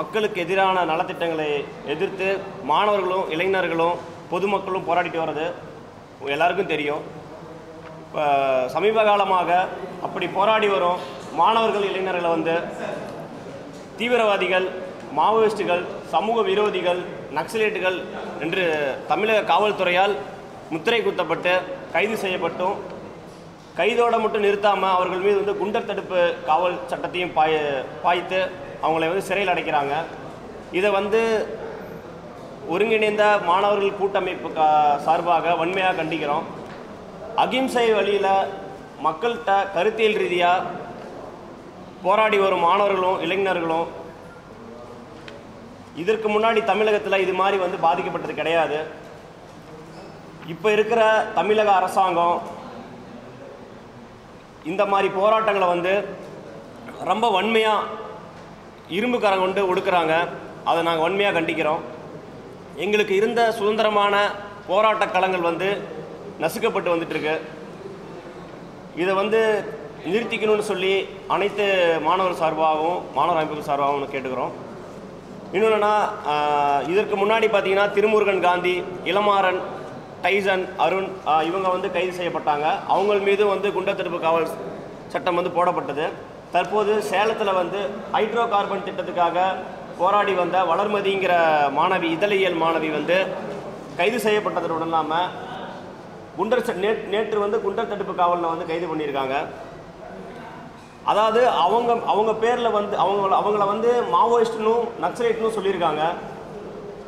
மக்களுக்கு எதிரான நலத்திட்டங்களை எதிர்த்து மாணவர்களும் இளைஞர்களும் பொதுமக்களும் போராடிட்டு வர்றது எல்லாருக்கும் தெரியும். இப்போ சமீப காலமாக அப்படி போராடி வரும் மாணவர்கள் இளைஞர்களை வந்து தீவிரவாதிகள் மாவோயிஸ்டுகள் சமூக விரோதிகள் நக்சலைட்டுகள் என்று தமிழக காவல்துறையால் முத்திரை குத்தப்பட்டு கைது செய்யப்பட்டும். கைதோட மட்டும் நிறுத்தாமல் அவர்கள் மீது வந்து குண்டர் தடுப்பு காவல் சட்டத்தையும் பாய பாய்த்து அவங்களை வந்து சிறையில் அடைக்கிறாங்க. இதை வந்து ஒருங்கிணைந்த மாணவர்கள் கூட்டமைப்பு கா சார்பாக வன்மையாக கண்டிக்கிறோம். அகிம்சை வழியில் மக்கள்கிட்ட கருத்தியல் ரீதியாக போராடி வரும் மாணவர்களும் இளைஞர்களும் இதற்கு முன்னாடி தமிழகத்தில் இது மாதிரி வந்து பாதிக்கப்பட்டது கிடையாது. இப்போ இருக்கிற தமிழக அரசாங்கம் இந்த மாதிரி போராட்டங்களை வந்து ரொம்ப வன்மையாக இரும்புக்காரங்க கொண்டு ஒடுக்குறாங்க. அதை நாங்கள் உண்மையாக கண்டிக்கிறோம். எங்களுக்கு இருந்த சுதந்திரமான போராட்ட களங்கள் வந்து நசுக்கப்பட்டு வந்துட்டுருக்கு. இதை வந்து நிறுத்திக்கணும்னு சொல்லி அனைத்து மாணவர் சார்பாகவும் மாணவர் அமைப்புகள் சார்பாகவும் கேட்டுக்கிறோம். இன்னொன்றுனா இதற்கு முன்னாடி பார்த்தீங்கன்னா திருமுருகன் காந்தி இளமாறன் டைசன் அருண் இவங்க வந்து கைது செய்யப்பட்டாங்க. அவங்க மீது வந்து குண்டத்தடுப்பு காவல் சட்டம் வந்து போடப்பட்டது. தற்போது சேலத்தில் வந்து ஹைட்ரோ கார்பன் திட்டத்துக்காக போராடி வந்த வளர்மதிங்கிற மாணவி இதழியல் மாணவி வந்து கைது செய்யப்பட்டதுடன் இல்லாமல் குண்டர் ச- நேற்று நேற்று வந்து குண்டர் தடுப்பு காவலில் வந்து கைது பண்ணியிருக்காங்க. அதாவது அவங்க அவங்க பேரில் வந்து அவங்க அவங்கள வந்து மாவோயிஸ்ட்னு நக்சலைட்னு சொல்லியிருக்காங்க.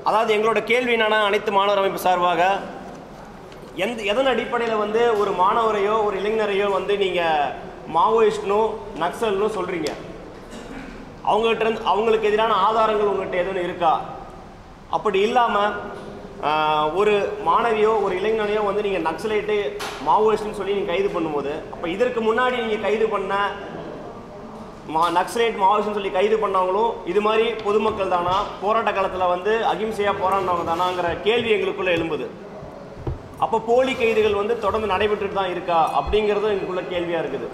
அதாவது எங்களோட கேள்வி என்னன்னா அனைத்து மாணவர் அமைப்பு சார்பாக எந்த எதன் அடிப்படையில் வந்து ஒரு மாணவரையோ ஒரு இளைஞரையோ வந்து நீங்கள் மாவோயிஸ்ட்னும் நக்சல்னு சொல்கிறீங்க அவங்ககிட்ட இருந்து அவங்களுக்கு எதிரான ஆதாரங்கள் உங்கள்கிட்ட எதுவும் இருக்கா? அப்படி இல்லாமல் ஒரு மாணவியோ ஒரு இளைஞனையோ வந்து நீங்கள் நக்சலைட்டு மாவோயிஸ்ட்னு சொல்லி நீங்கள் கைது பண்ணும்போது அப்போ இதற்கு முன்னாடி நீங்கள் கைது பண்ண மா நக்சலைட் மாவோயிஸ்ட்னு சொல்லி கைது பண்ணவங்களும் இது மாதிரி பொதுமக்கள் தானா? போராட்ட காலத்தில் வந்து அகிம்சையாக போராடினவங்க தானாங்கிற கேள்வி எங்களுக்குள்ளே எழும்புது. அப்போ போலி கைதுகள் வந்து தொடர்ந்து நடைபெற்றுட்டு தான் இருக்கா? அப்படிங்கிறதும் எங்களுக்குள்ள கேள்வியாக இருக்குது.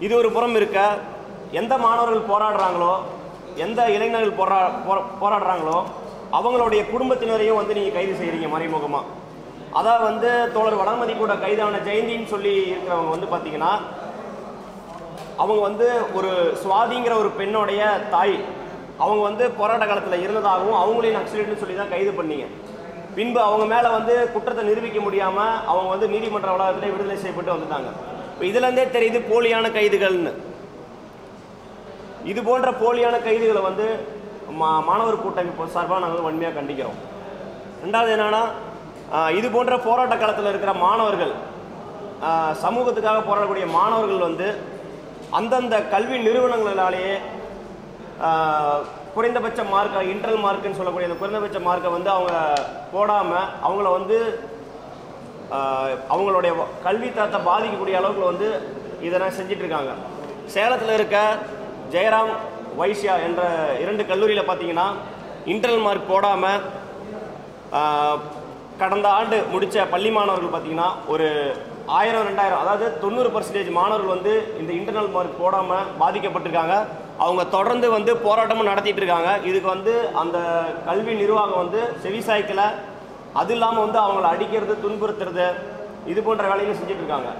இது ஒரு புறம் இருக்க. எந்த மாணவர்கள் போராடுறாங்களோ எந்த இளைஞர்கள் போரா போரா- போராடுறாங்களோ அவங்களுடைய குடும்பத்தினரையும் வந்து நீங்கள் கைது செய்கிறீங்க மறைமுகமாக அதான் வந்து தோழர் வளர்மதி கூட கைதான ஜெயந்தின்னு சொல்லி இருக்கிறவங்க வந்து பார்த்தீங்கன்னா அவங்க வந்து ஒரு சுவாதிங்கிற ஒரு பெண்ணுடைய தாய். அவங்க வந்து போராட்ட காலத்தில் இருந்ததாகவும் அவங்களையும் நக்சலைட்னு சொல்லி தான் கைது பண்ணீங்க. பின்பு அவங்க மேலே வந்து குற்றத்தை நிரூபிக்க முடியாமல் அவங்க வந்து நீதிமன்ற வளாகத்திலே விடுதலை செய்யப்பட்டு வந்துட்டாங்க. இப்போ இதுலேருந்தே தெரியுது போலியான கைதுகள்னு. இது போன்ற போலியான கைதுகளை வந்து மா மாணவர் கூட்டமைப்பு சார்பாக நாங்கள் வன்மையாக கண்டிக்கிறோம். ரெண்டாவது என்னன்னா இது போன்ற போராட்ட காலத்தில் இருக்கிற மாணவர்கள் சமூகத்துக்காக போராடக்கூடிய மாணவர்கள் வந்து அந்தந்த கல்வி நிறுவனங்களாலேயே குறைந்தபட்ச மார்க்கை இன்டர்னல் மார்க்குன்னு சொல்லக்கூடிய அந்த குறைந்தபட்ச மார்க்கை வந்து அவங்க போடாமல் அவங்கள வந்து அவங்களுடைய கல்வி தரத்தை பாதிக்கக்கூடிய அளவுக்கு வந்து இதெல்லாம் செஞ்சிட்ருக்காங்க. சேலத்தில் இருக்க ஜெயராம் வைஷ்யா என்ற இரண்டு கல்லூரியில் பார்த்தீங்கன்னா இன்டர்னல் மார்க் போடாமல் கடந்த ஆண்டு முடித்த பள்ளி மாணவர்கள் பார்த்தீங்கன்னா ஒரு ஆயிரம் ரெண்டாயிரம் அதாவது தொண்ணூறு பர்சன்டேஜ் மாணவர்கள் வந்து இந்த இன்டர்னல் மார்க் போடாமல் பாதிக்கப்பட்டிருக்காங்க. அவங்க தொடர்ந்து வந்து போராட்டமும் நடத்திட்டு இருக்காங்க இதுக்கு வந்து அந்த கல்வி நிர்வாகம் வந்து செவிசாய்க்கலை. அது இல்லாமல் வந்து அவங்கள அடிக்கிறது துன்புறுத்துறது இது போன்ற வேலையும் செஞ்சுட்டு இருக்காங்க.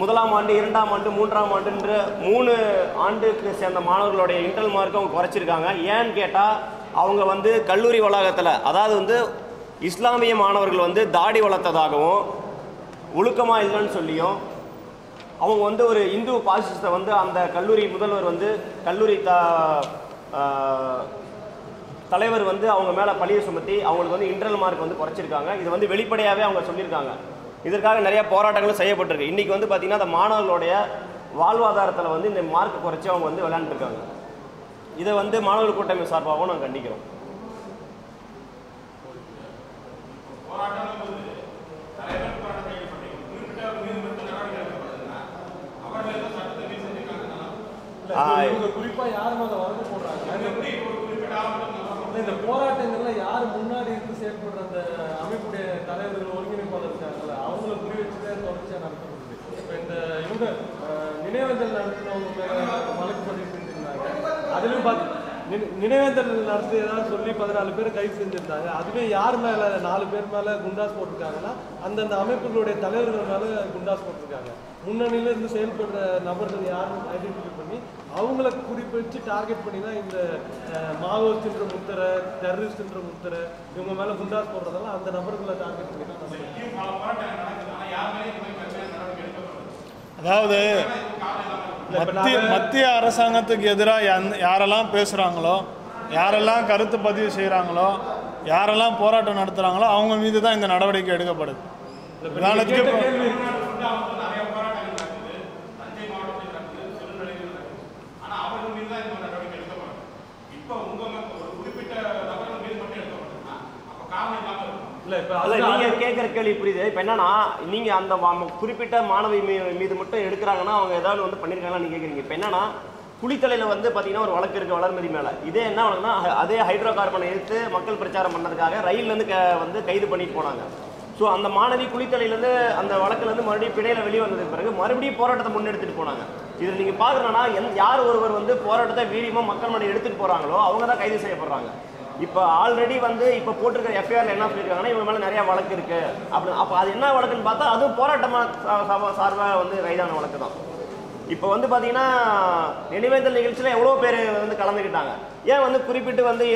முதலாம் ஆண்டு இரண்டாம் ஆண்டு மூன்றாம் ஆண்டுன்ற மூணு ஆண்டுக்கு சேர்ந்த மாணவர்களுடைய இன்டர்னல் மார்க்கை அவங்க குறைச்சிருக்காங்க. ஏன்னு கேட்டால் அவங்க வந்து கல்லூரி வளாகத்தில் அதாவது வந்து இஸ்லாமிய மாணவர்கள் வந்து தாடி வளர்த்ததாகவும் ஒழுக்கமாக இல்லைன்னு சொல்லியும் அவங்க வந்து ஒரு இந்து பாசிஸ்டை வந்து அந்த கல்லூரி முதல்வர் வந்து கல்லூரி த தலைவர் வந்து அவங்க மேலே பழியை சுமத்தி அவங்களுக்கு வந்து இன்டர்னல் மார்க் வந்து குறைச்சிருக்காங்க. இது வந்து வெளிப்படையாகவே அவங்க சொல்லியிருக்காங்க. இதற்காக நிறைய போராட்டங்களும் செய்யப்பட்டிருக்கு. இன்றைக்கி வந்து பார்த்திங்கன்னா அந்த மாணவர்களுடைய வாழ்வாதாரத்தில் வந்து இந்த மார்க் குறைச்சி அவங்க வந்து விளையாண்டுருக்காங்க. இதை வந்து மாணவர் கூட்டமை சார்பாகவும் நாங்கள் கண்டிக்கிறோம். குறிப்பா யாரும் அதை வரது போடுறாங்க? இந்த போராட்டங்கள்ல யார் முன்னாடி இருந்து செயல்படுற அந்த அமைப்புடைய தலைவர்கள் ஒருங்கிணைப்பாளர் இருக்காங்கல்ல அவங்கள புரி வச்சுதான் தொடர்ச்சியா நடத்தப்படுது. இப்ப இந்த இவங்க நினைவேந்தல் நடத்தினவங்க வழக்கு பதிவு செஞ்சிருந்தாங்க அதுலயும் பார்த்து நினை- நினைவேந்தல் நடத்தியதா சொல்லி பதினாலு பேர் கைது செஞ்சிருந்தாங்க. அதுவே யார் மேல நாலு பேர் மேல குண்டாஸ் போட்டிருக்காங்கன்னா அந்தந்த அமைப்புகளுடைய தலைவர்கள் மேல குண்டாஸ் போட்டிருக்காங்க. முன்னணியில இருந்து செயல்படுற நபர்கள் யாருன்னு ஐடென்டிஃபை பண்ணி அவங்கள குறிப்பிட்டு டார்கெட் பண்ணி தான் இந்த மாவோயிஸ்ட்ன்ற முத்திரை டெரரிஸ்ட்ன்ற முத்திரை இவங்க மேல குண்டாஸ் போடுறதெல்லாம் அந்த நபர்களை டார்கெட் பண்ணி தான். அதாவது மத்திய மத்திய அரசாங்கத்துக்கு எதிராக யாரெல்லாம் பேசுகிறாங்களோ யாரெல்லாம் கருத்து பதிவு செய்கிறாங்களோ யாரெல்லாம் போராட்டம் நடத்துகிறாங்களோ அவங்க மீது தான் இந்த நடவடிக்கை எடுக்கப்படுது இல்ல, இப்ப நீங்க உதாரணத்துக்கு கேட்ட இப்போ- கேள்வி இல்ல இப்ப அல்ல அதுதான் நீங்க கேட்குற கேள்வி புரியுது. இப்போ என்னன்னா நீங்க அந்த குறிப்பிட்ட மாணவி மீது மட்டும் எடுக்கிறாங்கன்னா அவங்க ஏதாவது வந்து பண்ணியிருக்காங்களா நீங்க கேட்குறீங்க இப்போ என்னன்னா குளித்தலையில் வந்து பார்த்தீங்கன்னா ஒரு வழக்கு இருக்கு வளர்மதி மேலே. இதே என்ன வழக்குனா அதே ஹைட்ரோ கார்பனை எடுத்து மக்கள் பிரச்சாரம் பண்ணதுக்காக ரயில்லேருந்து க வந்து கைது பண்ணிட்டு போனாங்க. ஸோ அந்த மாணவி குளித்தலையிலேருந்து அந்த வழக்குலேருந்து மறுபடியும் பிணையில் வெளியே வந்ததுக்கு பிறகு மறுபடியும் போராட்டத்தை முன்னெடுத்துட்டு போனாங்க. இதில் நீங்கள் பார்க்குறோன்னா எந் யார் ஒருவர் வந்து போராட்டத்தை வீரியமாக மக்கள் மணி எடுத்துகிட்டு போகிறாங்களோ அவங்க தான் கைது செய்யப்படுறாங்க. இப்போ ஆல்ரெடி வந்து இப்போ போட்டிருக்கிற எஃப்ஐஆர்ல என்ன சொல்லியிருக்காங்கன்னா இவங்க மேலே நிறைய வழக்கு இருக்கு. அப்படி அப்போ அது என்ன வழக்குன்னு பார்த்தா அதுவும் போராட்டமாக சார்பாக வந்து ரைதான வழக்கு தான். இப்போ வந்து பார்த்தீங்கன்னா நினைவேந்தல் நிகழ்ச்சியில் எவ்வளோ பேர் வந்து கலந்துக்கிட்டாங்க. ஏன் வந்து குறிப்பிட்டு வந்து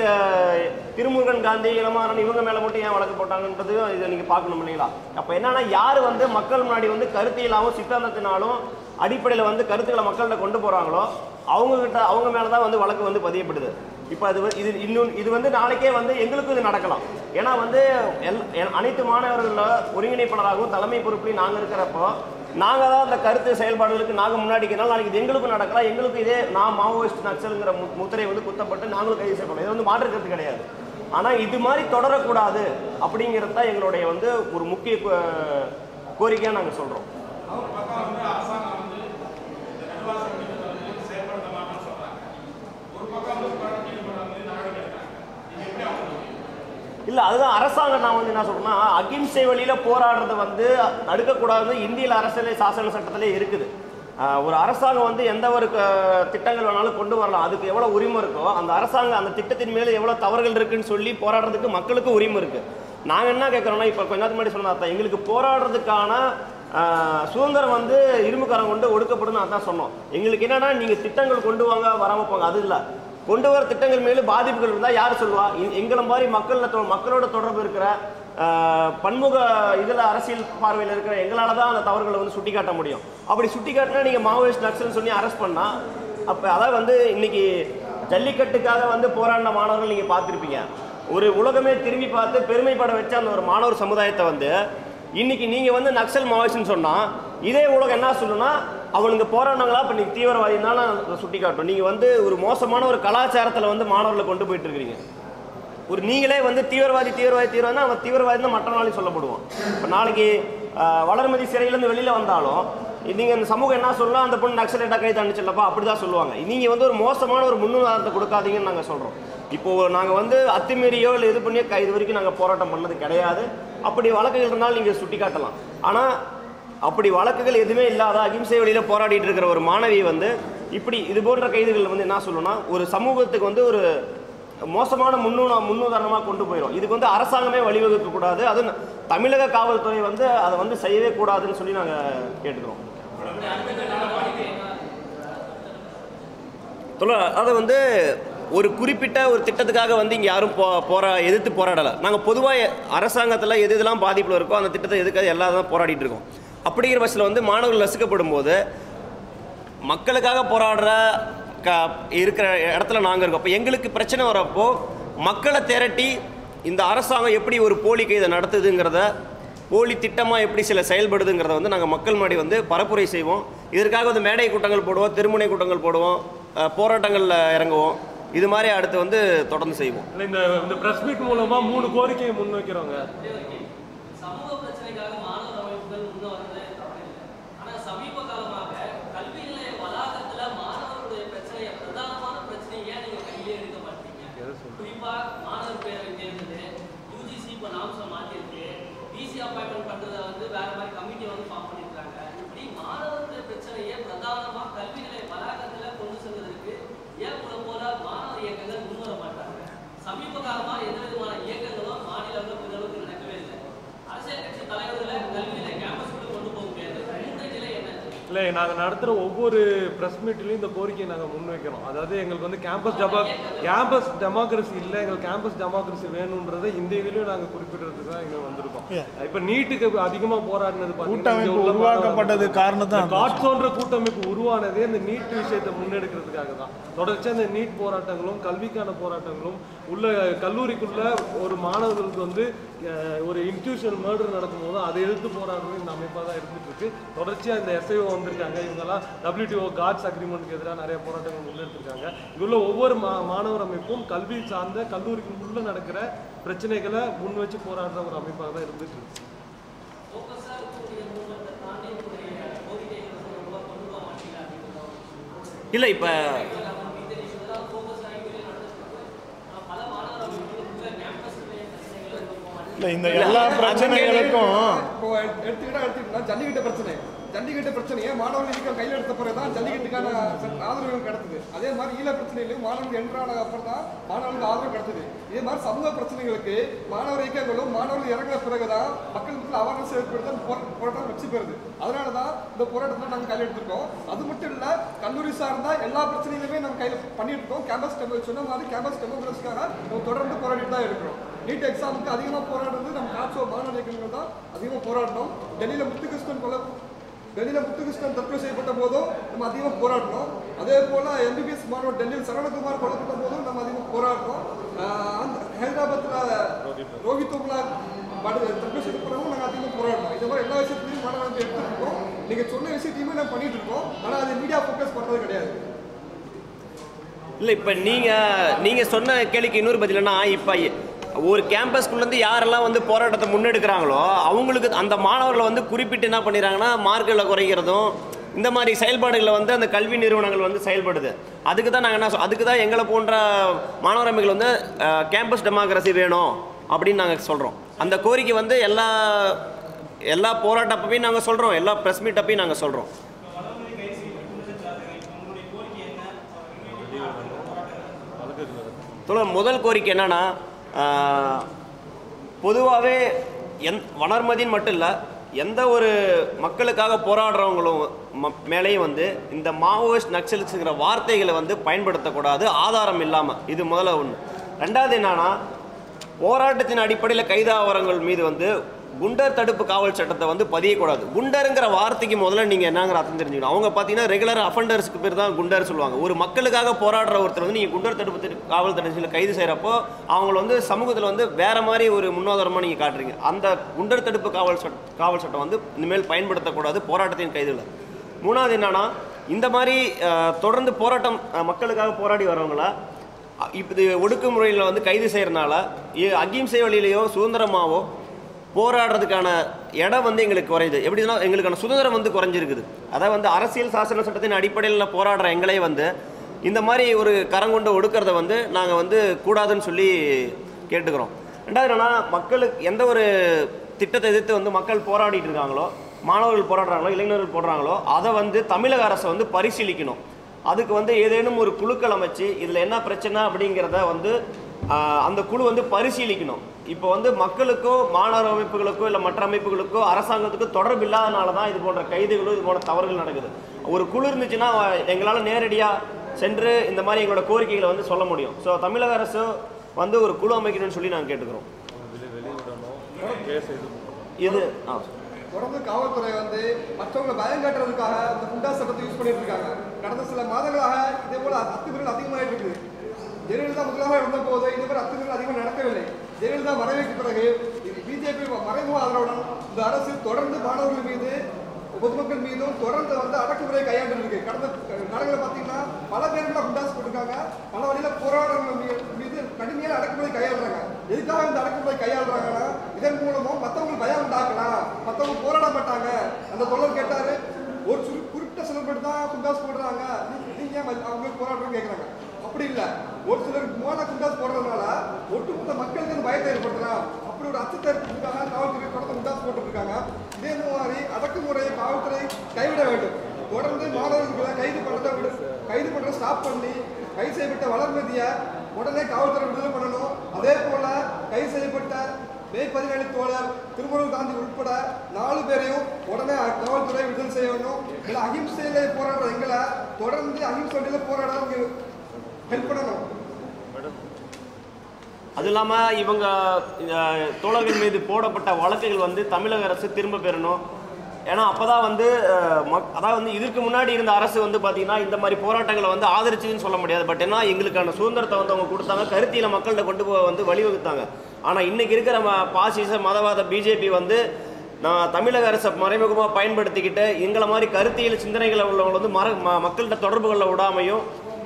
திருமுருகன் காந்தி இளமாறன் இவங்க மேலே மட்டும் ஏன் வழக்கு போட்டாங்கன்றது இதை நீங்கள் பார்க்கணும் இல்லைங்களா? அப்போ என்னன்னா யார் வந்து மக்கள் முன்னாடி வந்து கருத்தியலாகவும் சித்தாந்தத்தினாலும் அடிப்படையில் வந்து கருத்துக்களை மக்கள்கிட்ட கொண்டு போகிறாங்களோ அவங்கக்கிட்ட அவங்க மேலே தான் வந்து வழக்கு வந்து பதியப்படுது. இப்போ அது இது இன்னும் இது வந்து நாளைக்கே வந்து எங்களுக்கும் இது நடக்கலாம். ஏன்னா வந்து எல் அனைத்து மாணவர்களில் ஒருங்கிணைப்பாளராகவும் தலைமை பொறுப்புலையும் நாங்கள் இருக்கிறப்போ நாங்கள் தான் அந்த கருத்து செயல்பாடுகளுக்கு நாங்கள் முன்னாடி இருக்கிறனால நாளைக்கு இது எங்களுக்கும் நடக்கலாம். எங்களுக்கும் இதே நான் மாவோயிஸ்ட் நக்சலுங்கிற மு முத்திரை வந்து குத்தப்பட்டு நாங்களும் கைது செய்யப்படும் இது வந்து மாற்றுக்கிறது கிடையாது. ஆனால் இது மாதிரி தொடரக்கூடாது அப்படிங்கிறது தான் எங்களுடைய வந்து ஒரு முக்கிய கோ- கோரிக்கையாக நாங்கள் சொல்கிறோம் இல்லை அதுதான் அரசாங்கம் நான் வந்து என்ன சொல்றேன்னா அகிம்சை வழியில் போராடுறது வந்து தடுக்கக்கூடாது இந்தியில் அரசியல் சாசன சட்டத்திலே இருக்குது. ஒரு அரசாங்கம் வந்து எந்த ஒரு க- திட்டங்கள் வேணாலும் கொண்டு வரலாம். அதுக்கு எவ்வளோ உரிமை இருக்கோ அந்த அரசாங்கம் அந்த திட்டத்தின் மேலே எவ்வளோ தவறுகள் இருக்குன்னு சொல்லி போராடுறதுக்கு மக்களுக்கும் உரிமை இருக்குது நாங்கள் என்ன கேட்குறோம்னா இப்போ கொஞ்ச நேரத்துக்கு முன்னாடி சொன்ன எங்களுக்கு போராடுறதுக்கான சுதந்திரம் வந்து இரும்புக்காரம் கொண்டு ஒடுக்கப்படும்னு அதான் சொன்னோம். எங்களுக்கு என்னன்னா நீங்கள் திட்டங்கள் கொண்டு வாங்க வராமல் போங்க. அது இல்லை. கொண்டு வர திட்டங்கள் மேலும் பாதிப்புகள் இருந்தால் யார் சொல்லுவா? எங்களை மாதிரி மக்களில் தொ- மக்களோட தொடர்பு இருக்கிற பன்முக இதில் அரசியல் பார்வையில் இருக்கிற எங்களால் தான் அந்த தவறுகளை வந்து சுட்டி காட்ட முடியும். அப்படி சுட்டி காட்டினா நீங்கள் மாவோயிஸ்ட் நக்சல்னு சொல்லி அரெஸ்ட் பண்ணால் அப்போ அதாவது வந்து இன்னைக்கு ஜல்லிக்கட்டுக்காக வந்து போராடின மாணவர்கள் நீங்கள் பார்த்துருப்பீங்க. ஒரு உலகமே திரும்பி பார்த்து பெருமைப்பட வச்ச அந்த ஒரு மாணவர் சமுதாயத்தை வந்து இன்னைக்கு நீங்கள் வந்து நக்சல் மாவோயிஸ்ட்னு சொன்னால் இதே உலகம் என்ன சொல்லுன்னா அவனுங்க போராடினாங்களா இப்போ நீங்கள் தீவிரவாதினாலும் சுட்டி காட்டும் நீங்கள் வந்து ஒரு மோசமான ஒரு கலாச்சாரத்தில் வந்து மாணவர்களை கொண்டு போயிட்டு இருக்கிறீங்க ஒரு நீங்களே வந்து தீவிரவாதி தீவிரவாதி தீவிரவாதி அவன் தீவிரவாதி தான் மற்ற நாளையும் சொல்லப்படுவோம் இப்போ நாளைக்கு வளர்மதி சிறையிலேருந்து வெளியில் வந்தாலும் நீங்கள் இந்த சமூகம் என்ன சொல்லலாம் அந்த பொண்ணு நக்சலைட்டாக கை தண்டிச்சில்லப்பா அப்படி தான் சொல்லுவாங்க. நீங்கள் வந்து ஒரு மோசமான ஒரு முன்னுதாரணத்தை கொடுக்காதீங்கன்னு நாங்கள் சொல்கிறோம் இப்போது நாங்கள் வந்து அத்துமீறியோ இல்லை இது பண்ணியோ க- இது வரைக்கும் நாங்கள் போராட்டம் பண்ணது கிடையாது. அப்படி வழக்குகள் இருந்தாலும் நீங்கள் சுட்டி காட்டலாம். ஆனால் அப்படி வழக்குகள் எதுவுமே இல்லாத அகிம்சை வழியில் போராடிட்டு இருக்கிற ஒரு மாணவி வந்து இப்படி இது போன்ற கைதுகள் வந்து என்ன சொல்லணும்னா ஒரு சமூகத்துக்கு வந்து ஒரு மோசமான முன்னு முன்னுதாரணமாக கொண்டு போயிடும் இதுக்கு வந்து அரசாங்கமே வழிவகுக்க கூடாது. அது தமிழக காவல்துறை வந்து அதை வந்து செய்யவே கூடாதுன்னு சொல்லி நாங்கள் கேட்டுக்கிறோம். அதை வந்து ஒரு குறிப்பிட்ட ஒரு திட்டத்துக்காக வந்து இங்கே யாரும் போ போரா எதிர்த்து போராடலை. நாங்கள் பொதுவாக அரசாங்கத்தில் எது எதெல்லாம் பாதிப்பில் இருக்கோ அந்த திட்டத்தை எதுக்காக எல்லாம் போராடிட்டு இருக்கோம். அப்படிங்கிற பட்சத்தில் வந்து மாணவர்கள் நசுக்கப்படும் போது மக்களுக்காக போராடுற க இருக்கிற இடத்துல நாங்கள் இருக்கோம். அப்போ எங்களுக்கு பிரச்சனை வரப்போ மக்களை திரட்டி இந்த அரசாங்கம் எப்படி ஒரு போலி கைதை நடத்துதுங்கிறத போலி திட்டமாக எப்படி சில செயல்படுதுங்கிறத வந்து நாங்கள் மக்கள் முன்னாடி வந்து பரப்புரை செய்வோம். இதற்காக வந்து மேடை கூட்டங்கள் போடுவோம் தெருமுனை கூட்டங்கள் போடுவோம் போராட்டங்களில் இறங்குவோம். இது மாதிரி அடுத்து வந்து தொடர்ந்து செய்வோம். இல்ல இந்த இந்த பிரஸ் மீட் மூலமா மூணு கோரிக்கையை முன்வைக்கிறோங்க சமூக பிரச்சனைக்காக மாணவர் அமைப்புகள் முன்ன வரது தவறில்லை ஆனா சமீப காலமாக கல்வி நிலைய வளாகத்துல மாணவர்களுடைய பிரச்சனையை பிரதானமான பிரச்சனையை ஏன் நீங்க கையிலே எடுக்க மாட்டீங்க குறிப்பா மாணவர் பேரவை தேர்தல் யூஜிசி இப்போ நாம்ச மாத்திருக்கு பிசி அப்பாயின்மெண்ட் பண்றத வந்து வேற மாதிரி கமிட்டியை வந்து ஃபார்ம் பண்ணிருக்காங்க இப்படி மாணவர்களுடைய பிரச்சனையை பிரதானமா கல்வி நிலைய வளாகத்துல கொண்டு செல்வதற்கு ஏன் உங்களை போல சமீப காலமா எந்த விதமான இயக்கங்களும் மாநில அளவில் பெரிதளவுக்கு நடக்கவே இல்லை அரசியல் கட்சி தலைவர்களை கல்வியில கேம்பஸ்குள்ள கொண்டு போக முடியாது மூன்று நிலை என்ன இல்லை நாங்கள் நடத்துகிற ஒவ்வொரு ப்ரெஸ் மீட்லையும் இந்த கோரிக்கையை நாங்கள் முன்வைக்கிறோம் அதாவது எங்களுக்கு வந்து கேம்பஸ் டெமோ கேம்பஸ் டெமோக்ரஸி இல்லை எங்களுக்கு கேம்பஸ் டெமோக்ரஸி வேணுன்றதை இந்த இதுலையும் நாங்கள் குறிப்பிடுறதுக்கு தான் இங்கே வந்திருக்கோம். இப்போ நீட்டுக்கு அதிகமாக போராடினது கூட்டமைப்பு உருவாக்கப்பட்டது காரணம் தான் காட்சோன்ற கூட்டமைப்பு உருவானதே இந்த நீட் விஷயத்தை முன்னெடுக்கிறதுக்காக தான். தொடர்ச்சியாக இந்த நீட் போராட்டங்களும் கல்விக்கான போராட்டங்களும் உள்ள கல்லூரிக்குள்ள ஒரு மாணவர்களுக்கு வந்து ஒரு இன்ஸ்டியூஷன் மர்டர் நடக்கும்போது அதை எதிர்த்து போராடுறது இந்த அமைப்பாக தான் இருந்துட்டு இருக்கு. தொடர்ச்சியாக இந்த எஸ்ஐஓ வந்திருக்காங்க. இவங்கெல்லாம் WTO காட்ஸ் அக்ரிமெண்ட்க்கு எதிராக நிறைய போராட்டங்கள் முன்னெடுத்திருக்காங்க. இங்குள்ள ஒவ்வொரு மா மாணவர் அமைப்பும் கல்வி சார்ந்த கல்லூரிக்குள்ள நடக்கிற பிரச்சனைகளை முன் வச்சு போராடுற ஒரு அமைப்பாக தான் இருந்துட்டு இருக்கு. இல்லை இப்போ இல்லை இந்த எல்லா பிரச்சனைகளுக்கும் இப்போ எடுத்துக்கிட்டா எடுத்துக்கிட்டா ஜல்லிக்கட்டு பிரச்சனை. ஜல்லிக்கட்டு பிரச்சனையை மாணவர்கள் இயக்கம் கையில் எடுத்த பிறகு தான் ஜல்லிக்கட்டுக்கான ஆதரவு கிடைத்தது. அதே மாதிரி ஈழ பிரச்சனையிலும் மாணவர்கள் என்றான அப்புறம் தான் மாணவர்களுக்கு ஆதரவு கிடைத்தது. இதே மாதிரி சமூக பிரச்சனைகளுக்கு மாணவர் இயக்கங்களும் மாணவர்கள் இறங்கின பிறகு தான் மக்கள் மத்தியில் அவேர்னஸ் ஏற்படுத்த போராட்டம் வெற்றி பெறுது. அதனால தான் இந்த போராட்டத்தில் நாங்கள் கையில் எடுத்திருக்கோம். அது மட்டும் இல்லை கல்லூரி சார்ந்தா எல்லா பிரச்சனைகளுமே நம்ம கையில் பண்ணிட்டு இருக்கோம் கேம்பஸ் டெமோ சொன்ன மாதிரி கேம்பஸ் டெமோக்ரஸிக்காக நம்ம தொடர்ந்து போராடிட்டு தான் இருக்கிறோம். நீட் எக்ஸாமுக்கு அதிகமாக போராடுறது நம்ம காட்சோ மாணவ இயக்கங்கள் தான் அதிகமாக போராடணும் டெல்லியில் முத்துகிருஷ்ணன் கொலை டெல்லியில் முத்துகிருஷ்ணன் தற்கொலை செய்யப்பட்ட போதும் நம்ம அதிகமாக போராடணும். அதே போல் எம்பிபிஎஸ் மாணவர் டெல்லியில் சரவணகுமார் கொல்லப்பட்ட போதும் நம்ம அதிகமாக போராடணும். அந்த ஹைதராபாத்தில் ரோஹித் உம்லா படு தற்கொலை செய்த நாங்கள் அதிகமாக போராடணும். இந்த மாதிரி எல்லா விஷயத்துலையும் மாணவர்கள் எடுத்துருக்கோம். நீங்கள் சொன்ன விஷயத்தையுமே நான் பண்ணிட்டு இருக்கோம். ஆனால் அது மீடியா ஃபோக்கஸ் பண்ணுறது கிடையாது. இல்லை இப்போ நீங்கள் நீங்கள் சொன்ன கேள்விக்கு இன்னொரு பதில் என்ன இப்போ ஒரு கேம்பஸ்குள்ளேருந்து யாரெல்லாம் வந்து போராட்டத்தை முன்னெடுக்கிறாங்களோ அவங்களுக்கு அந்த மாணவர்களை வந்து குறிப்பிட்டு என்ன பண்ணிடுறாங்கன்னா மார்க்குகளை குறைக்கிறதும் இந்த மாதிரி செயல்பாடுகளை வந்து அந்த கல்வி நிறுவனங்கள் வந்து செயல்படுது. அதுக்கு தான் நாங்கள் என்ன அதுக்கு தான் எங்களை போன்ற மாணவர் அமைகள் வந்து கேம்பஸ் டெமோக்ரஸி வேணும் அப்படின்னு நாங்கள் சொல்கிறோம் அந்த கோரிக்கை வந்து எல்லா எல்லா போராட்டப்பையும் நாங்கள் சொல்கிறோம் எல்லா ப்ரெஸ் மீட்டப்பையும் நாங்கள் சொல்கிறோம் சொல்ல முதல் கோரிக்கை என்னன்னா பொதுவாகவே எந் வளர்மதின்னு மட்டும் இல்லை எந்த ஒரு மக்களுக்காக போராடுறவங்களும் ம மேலேயும் வந்து இந்த மாவோயிஸ்ட் நக்சலிஸ்ங்கிற வார்த்தைகளை வந்து பயன்படுத்தக்கூடாது ஆதாரம் இல்லாமல் இது முதல்ல ஒன்று ரெண்டாவது என்னன்னா போராட்டத்தின் அடிப்படையில் கைதாவரங்கள் மீது வந்து குண்டர் தடுப்பு காவல் சட்டத்தை வந்து பதியக்கூடாது குண்டருங்கிற வார்த்தைக்கு முதல்ல நீங்கள் என்னங்கிற அர்த்தம் தெரிஞ்சுக்கணும். அவங்க பார்த்தீங்கன்னா ரெகுலர் அஃபண்டர்ஸ்க்கு பேர் தான் குண்டர் சொல்லுவாங்க. ஒரு மக்களுக்காக போராடுற ஒருத்தர் வந்து நீங்கள் குண்டர் தடுப்பு காவல் தடுப்பில் கைது செய்கிறப்போ அவங்கள வந்து சமூகத்தில் வந்து வேறு மாதிரி ஒரு முன்னோதரமாக நீங்கள் காட்டுறீங்க. அந்த குண்டர் தடுப்பு காவல் சட் காவல் சட்டம் வந்து இனிமேல் பயன்படுத்தக்கூடாது போராட்டத்தையும் கைதுல மூணாவது என்னென்னா இந்த மாதிரி தொடர்ந்து போராட்டம் மக்களுக்காக போராடி வரவங்களா இப்போ ஒடுக்குமுறையில் வந்து கைது செய்கிறனால அகிம்சை வழியிலையோ சுதந்திரமாவோ போராடுறதுக்கான இடம் வந்து எங்களுக்கு குறையுது. எப்படின்னா எங்களுக்கான சுதந்திரம் வந்து குறைஞ்சிருக்குது. அதாவது வந்து அரசியல் சாசன சட்டத்தின் அடிப்படையில் போராடுற எங்களே வந்து இந்த மாதிரி ஒரு கரங்கொண்டு ஒடுக்கிறத வந்து நாங்கள் வந்து கூடாதுன்னு சொல்லி கேட்டுக்கிறோம். ரெண்டாவது என்னென்னா மக்களுக்கு எந்த ஒரு திட்டத்தை எதிர்த்து வந்து மக்கள் போராடிட்டு இருக்காங்களோ மாணவர்கள் போராடுறாங்களோ இளைஞர்கள் போடுறாங்களோ அதை வந்து தமிழக அரசை வந்து பரிசீலிக்கணும். அதுக்கு வந்து ஏதேனும் ஒரு குழுக்கள் அமைச்சு இதில் என்ன பிரச்சனை அப்படிங்கிறத வந்து அந்த குழு வந்து பரிசீலிக்கணும். இப்போ வந்து மக்களுக்கோ மாணவர் அமைப்புகளுக்கோ இல்லை மற்ற அமைப்புகளுக்கோ அரசாங்கத்துக்கோ தொடர்பு இல்லாதனால தான் இது போன்ற கைதுகளும் இது போன்ற தவறுகள் நடக்குது. ஒரு குழு இருந்துச்சுன்னா எங்களால் நேரடியாக சென்று இந்த மாதிரி எங்களோட கோரிக்கைகளை வந்து சொல்ல முடியும். ஸோ தமிழக அரசு வந்து ஒரு குழு அமைக்கணும்னு சொல்லி நாங்கள் கேட்டுக்கிறோம். இது ஆ. தொடர்ந்து காவல்துறை வந்து மற்றவங்களை பயம் காட்டுறதுக்காக இந்த குண்டா சட்டத்தை யூஸ் பண்ணிட்டு இருக்காங்க. கடந்த சில மாதங்களாக இதே போல அத்துமீறல் அதிகமாகிட்டு இருக்குது. ஜெயலலிதா முதலாக இருந்த போது இதே போல அத்துமீறல் அதிகமாக நடக்கவில்லை. ஜெயலலிதா மறைவுக்கு பிறகு பிஜேபி மறைமுக ஆதரவுடன் இந்த அரசு தொடர்ந்து மாணவர்கள் மீது பொதுமக்கள் மீதும் தொடர்ந்து வந்து அடக்குமுறை கையாண்டு இருக்கு கடந்த நாடுகளை பார்த்தீங்கன்னா பல பேர்களை குண்டாசு போட்டிருக்காங்க. பல வழியில் போராடுறவங்க மீது கடுமையான அடக்குமுறை கையாளுறாங்க. எதுக்காக இந்த அடக்குமுறை கையாளுறாங்கன்னா இதன் மூலமும் மற்றவங்களுக்கு பயம் உண்டாக்கலாம். மற்றவங்க போராட மாட்டாங்க. அந்த தொடர் கேட்டாரு. ஒரு சுரு குறிப்பிட்ட சில பேர் தான் குண்டாசு போடுறாங்க நீங்க அவங்களுக்கு போராடுறோம்னு கேட்குறாங்க அப்படி இல்லை. ஒரு சிலர் மோன குண்டாஸ் போடுறதுனால ஒட்டுமொத்த மக்களுக்கு அந்த பயத்தை ஏற்படுத்தலாம் அப்படி ஒரு அச்சத்தை ஏற்படுத்துக்காக காவல்துறை தொடர்ந்து குண்டாஸ் போட்டுருக்காங்க இதே மாதிரி அடக்குமுறையை காவல்துறை கைவிட வேண்டும். தொடர்ந்து மாணவர்களை கைது பண்ணுறதை விட. கைது பண்ணுறத ஸ்டாப் பண்ணி கைது செய்யப்பட்ட வளர்மதியை உடனே காவல்துறை விடுதலை பண்ணணும். அதே போல் கைது செய்யப்பட்ட மே பதினேழு தோழர் திருமணம் காந்தி உட்பட நாலு பேரையும் உடனே காவல்துறை விடுதலை செய்யணும் இல்லை அகிம்சையில போராடுற எங்களை தொடர்ந்து அகிம்சை போராட அது இல்லாமல் இவங்க தோழர்கள் மீது போடப்பட்ட வழக்குகள் வந்து தமிழக அரசு திரும்ப பெறணும். ஏன்னா அப்போ தான் வந்து மக் அதாவது வந்து இதுக்கு முன்னாடி இருந்த அரசு வந்து பார்த்திங்கன்னா இந்த மாதிரி போராட்டங்களை வந்து ஆதரிச்சுன்னு சொல்ல முடியாது. பட் ஏன்னா எங்களுக்கான சுதந்திரத்தை வந்து அவங்க கொடுத்தாங்க. கருத்தியில் மக்கள்கிட்ட கொண்டு போக வந்து வழிவகுத்தாங்க. ஆனால் இன்னைக்கு இருக்கிற பாசிச மதவாத பிஜேபி வந்து நான் தமிழக அரசை மறைமுகமாக பயன்படுத்திக்கிட்டு எங்களை மாதிரி கருத்தியல் சிந்தனைகளை உள்ளவங்களை வந்து மர ம- மக்கள்கிட்ட தொடர்புகளில் விடாமையும்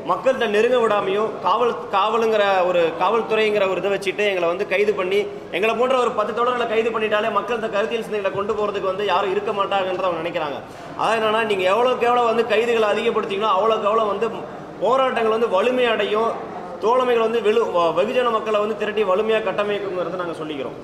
மக்கள்கிட்ட நெருங்க விடாமையும் காவல் காவலுங்கிற ஒரு காவல்துறைங்கிற ஒரு இதை வச்சுட்டு எங்களை வந்து கைது பண்ணி எங்களை போன்ற ஒரு பத்து தொடர்களை கைது பண்ணிட்டாலே மக்கள்கிட்ட கருத்தியல் சிந்தனைகளை கொண்டு போகிறதுக்கு வந்து யாரும் இருக்க மாட்டாங்கன்றத அவங்க நினைக்கிறாங்க. அதான் என்னன்னா நீங்கள் எவ்வளோக்கு எவ்வளோ வந்து கைதுகளை அதிகப்படுத்திங்களோ அவ்வளோக்கு எவ்வளோ வந்து போராட்டங்கள் வந்து வலிமையடையும் தோழமைகள் வந்து வெளு வ- வெகுஜன மக்களை வந்து திரட்டி வலிமையாக கட்டமைக்குங்கிறத நாங்கள் சொல்லிக்கிறோம்.